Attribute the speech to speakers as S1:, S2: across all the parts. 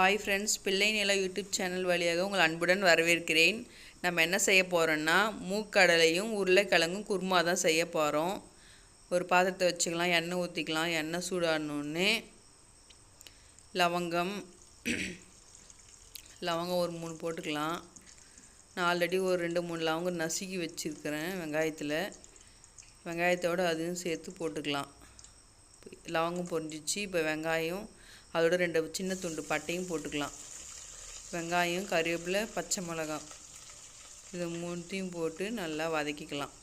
S1: Hi friends பிள்ளை நில YouTube channel வழியாக உங்கள் அன்புடன் வரவேற்கிறேன். நம்ம என்ன செய்ய போகிறோன்னா மூக்கடலையும் உருளைக்கிழங்கும் குருமா தான் செய்ய போகிறோம் ஒரு பாத்திரத்தை வச்சுக்கலாம் எண்ணெய் ஊற்றிக்கலாம் எண்ணெய் சூடாடணுன்னே லவங்கம் லவங்கம் ஒரு மூணு போட்டுக்கலாம். நான் ஆல்ரெடி ஒரு ரெண்டு மூணு லவங்கம் நசுக்கி வச்சுருக்கிறேன் வெங்காயத்தில். வெங்காயத்தோடு அதையும் சேர்த்து போட்டுக்கலாம். லவங்கம் பொரிஞ்சிச்சு இப்போ வெங்காயம் அதோட ரெண்டு சின்ன துண்டு பட்டையும் போட்டுக்கலாம். வெங்காயம் கருவேப்பிலை பச்சை மிளகாய் இது மூணுத்தையும் போட்டு நல்லா வதக்கிக்கலாம்.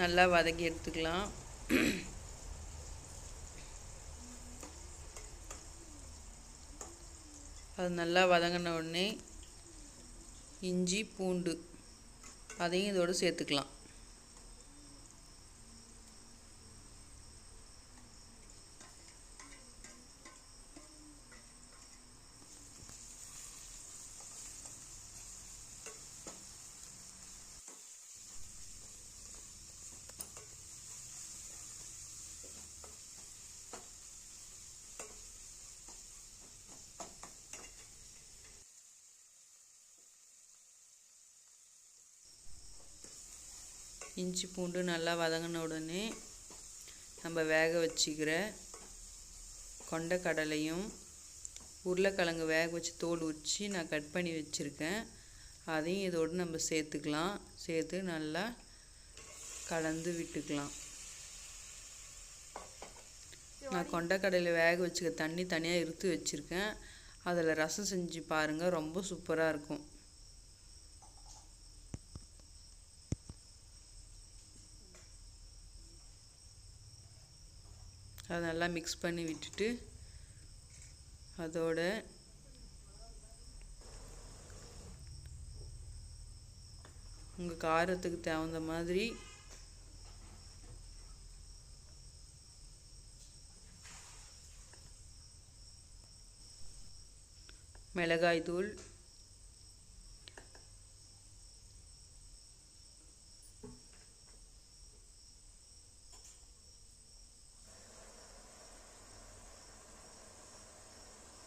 S1: நல்லா வதக்கி எடுத்துக்கலாம். அது நல்லா வதங்கின உடனே இஞ்சி பூண்டு அதையும் இதோடு சேர்த்துக்கலாம். இஞ்சி பூண்டு நல்லா வதங்கின உடனே நம்ம வேக வச்சுக்கிற கொண்டக்கடலையும் உருளைக்கிழங்கு வேக வச்சு தோல் உரித்து நான் கட் பண்ணி வச்சுருக்கேன். அதையும் இதோடு நம்ம சேர்த்துக்கலாம். சேர்த்து நல்லா கலந்து விட்டுக்கலாம். நான் கொண்டக்கடலை வேக வச்சுக்க தண்ணி தனியாக இருத்து வச்சுருக்கேன். அதில் ரசம் செஞ்சு பாருங்கள் ரொம்ப சூப்பராக இருக்கும். அதை நல்லா மிக்ஸ் பண்ணி விட்டுட்டு அதோட உங்கள் காரத்துக்கு தகுந்த மாதிரி மிளகாய் தூள்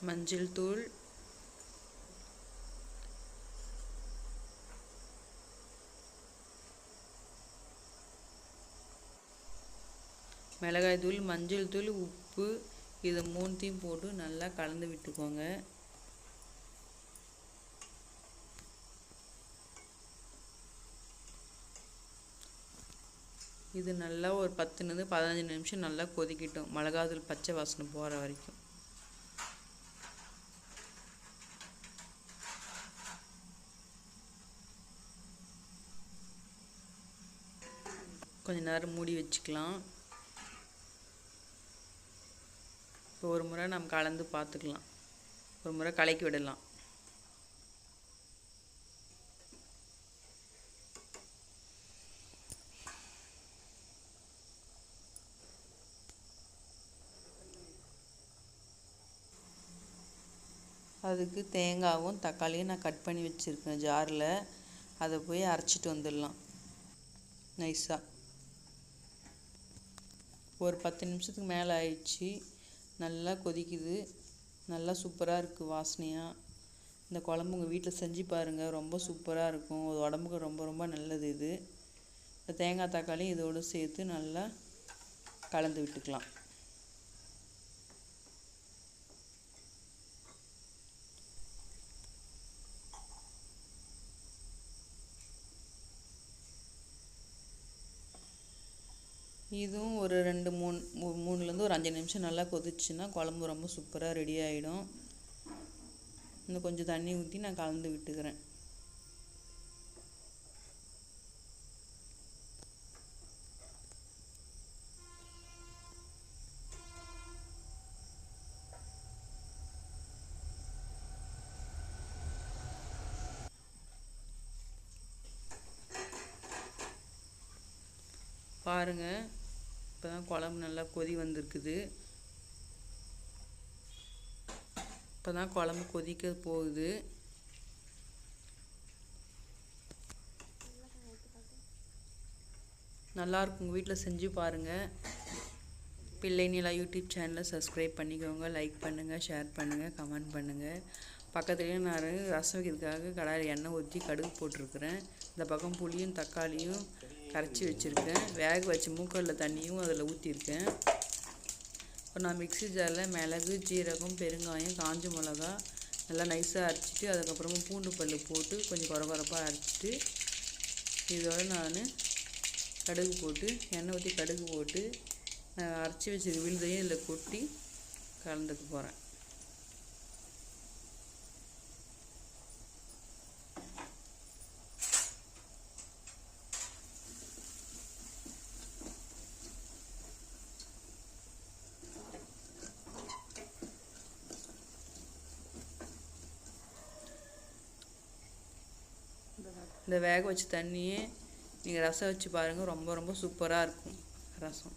S1: மஞ்சள் தூள். மிளகாய் தூள் மஞ்சள் தூள் உப்பு இது மூணுத்தையும் போட்டு நல்லா கலந்து விட்டுக்கோங்க. இது நல்லா ஒரு பத்துலேருந்து பதினஞ்சு நிமிஷம் நல்லா கொதிக்கட்டும். மிளகாத்தூள் பச்சை வாசனை போகிற வரைக்கும். கொஞ்ச நேரம் மூடி வச்சுக்கலாம். இப்போ ஒரு முறை நம்ம கலந்து பார்த்துக்கலாம். ஒரு முறை கலக்கி விடலாம். அதுக்கு தேங்காவும் தக்காளியும் நான் கட் பண்ணி வச்சுருக்கேன். ஜாரில். அதை போய் அரைச்சிட்டு வந்துடலாம். நைஸாக ஒரு பத்து நிமிஷத்துக்கு மேலே ஆயிடுச்சு. நல்லா கொதிக்குது. நல்லா சூப்பராக இருக்குது வாசனையாக இந்த குழம்பு உங்கள் வீட்டில் செஞ்சு பாருங்கள் ரொம்ப சூப்பராக இருக்கும். உடம்புக்கு ரொம்ப ரொம்ப நல்லது இது. இந்த தேங்காய் தக்காளி இதோடு சேர்த்து நல்லா கலந்து விட்டுக்கலாம். இதுவும் ஒரு ரெண்டு மூணு மூ மூணுலேருந்து ஒரு அஞ்சு நிமிஷம் நல்லா கொதிச்சுன்னா குழம்பு ரொம்ப சூப்பராக ரெடி ஆகிடும் இன்னும் கொஞ்சம் தண்ணி ஊற்றி நான் கலந்து விட்டுக்கிறேன். பாருங்கள் இப்போ தான் குழம்பு நல்லா கொதி வந்திருக்குது. இப்போ தான் குழம்பு கொதிக்க போகுது. நல்லாயிருக்கும் உங்கள் வீட்டில் செஞ்சு பாருங்கள் பிள்ளை நிலா யூடியூப் சேனலை சப்ஸ்கிரைப் பண்ணிக்கோங்க. லைக் பண்ணுங்கள் ஷேர் பண்ணுங்கள் கமெண்ட் பண்ணுங்கள் பக்கத்துலேயே நான் ரசம் வைக்கிறதுக்காக கடாயில் எண்ணெய் ஊற்றி கடுகு போட்டிருக்கிறேன். இந்த பக்கம் புளியும் தக்காளியும் கரைச்சி வச்சுருக்கேன். வேக வச்சு மூக்கல்ல தண்ணியும் அதில் ஊற்றிருக்கேன் இப்போ நான் மிக்ஸி ஜாரில் மிளகு ஜீரகம் பெருங்காயம் காஞ்ச மிளகா நல்லா நைஸாக அரைச்சிட்டு அதுக்கப்புறமா பூண்டு பல் போட்டு கொஞ்சம் குறை குறைப்பாக அரைச்சிட்டு இதோட நான் கடுகு போட்டு எண்ணெய் ஊற்றி கடுகு போட்டு நான் அரைச்சி வச்சுருக்க விழுதையும் இதில் கொட்டி கலந்துக்க போகிறேன் இந்த வேக வச்ச தண்ணியே நீங்கள் ரசம் வச்சு பாருங்கள் ரொம்ப ரொம்ப சூப்பராக இருக்கும் ரசம்.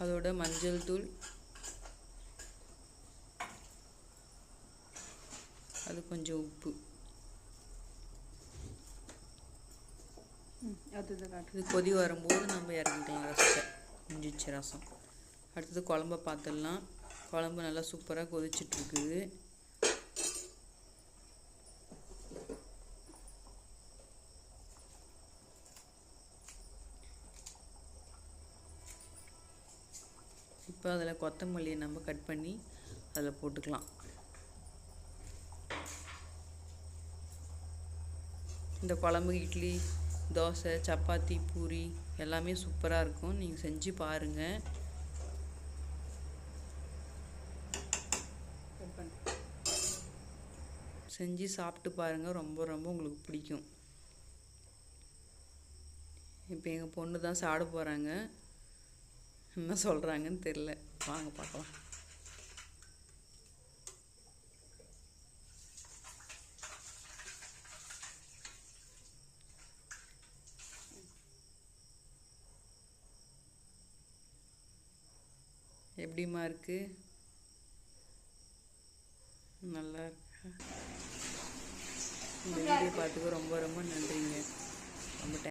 S1: அதோட மஞ்சள் தூள் அது கொஞ்சம் உப்பு. இது கொதி வரும்போது நம்ம இறக்கிக்கலாம் ரசத்தை. முடிஞ்சிச்சு ரசம். அடுத்தது குழம்ப பார்த்துடலாம். குழம்பு நல்லா சூப்பராக கொதிச்சிட்ருக்குது இப்போ அதில் கொத்தமல்லியை நம்ம கட் பண்ணி அதில் போட்டுக்கலாம். இந்த குழம்பு இட்லி தோசை சப்பாத்தி பூரி எல்லாமே சூப்பராக இருக்கும். நீங்கள் செஞ்சு பாருங்கள் செஞ்சு சாப்பிட்டு பாருங்கள் ரொம்ப ரொம்ப உங்களுக்கு பிடிக்கும். இப்போ எங்கள் பொண்ணு தான் சாப்பிட போகிறாங்க என்ன சொல்கிறாங்கன்னு தெரில வாங்க பார்க்கலாம். எப்படிம்மா இருக்கு? நல்லா இருக்கா? இந்த வீடியோ பார்த்துக்க ரொம்ப ரொம்ப நன்றிங்க.